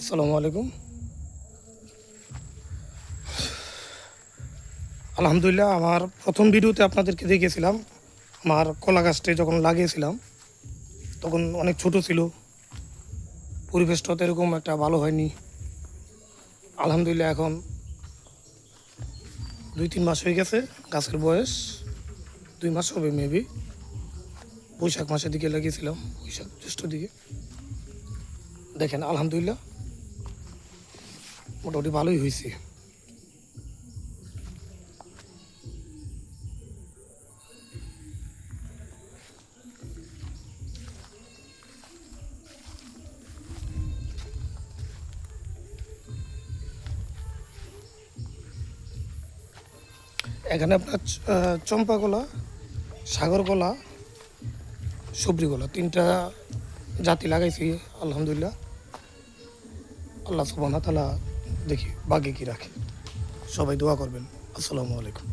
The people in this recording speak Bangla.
আসসালামু আলাইকুম। আলহামদুলিল্লাহ, আমার প্রথম ভিডিওতে আপনাদেরকে দেখিয়েছিলাম আমার কলা গাছটি যখন লাগিয়েছিলাম, তখন অনেক ছোট ছিল। পরিবেশটা তো এরকম একটা ভালো হয়নি। আলহামদুলিল্লাহ, এখন দুই তিন মাস হয়ে গেছে গাছের বয়স। দুই মাস হবে মেবি বৈশাখ মাসের দিকে লাগিয়েছিলাম, বৈশাখ জ্যৈষ্ঠ দিকে। দেখেন, আলহামদুলিল্লাহ মোটামুটি ভালোই হয়েছে। এখানে আপনার চম্পা কলা সাগর কলা সবরি কলা তিনটা জাতি লাগাইছি, আলহামদুলিল্লাহ। আল্লাহ সুবাহ তালা দেখি বাকি কি রাখে? সবাই দোয়া করবেন। আসসালামু আলাইকুম।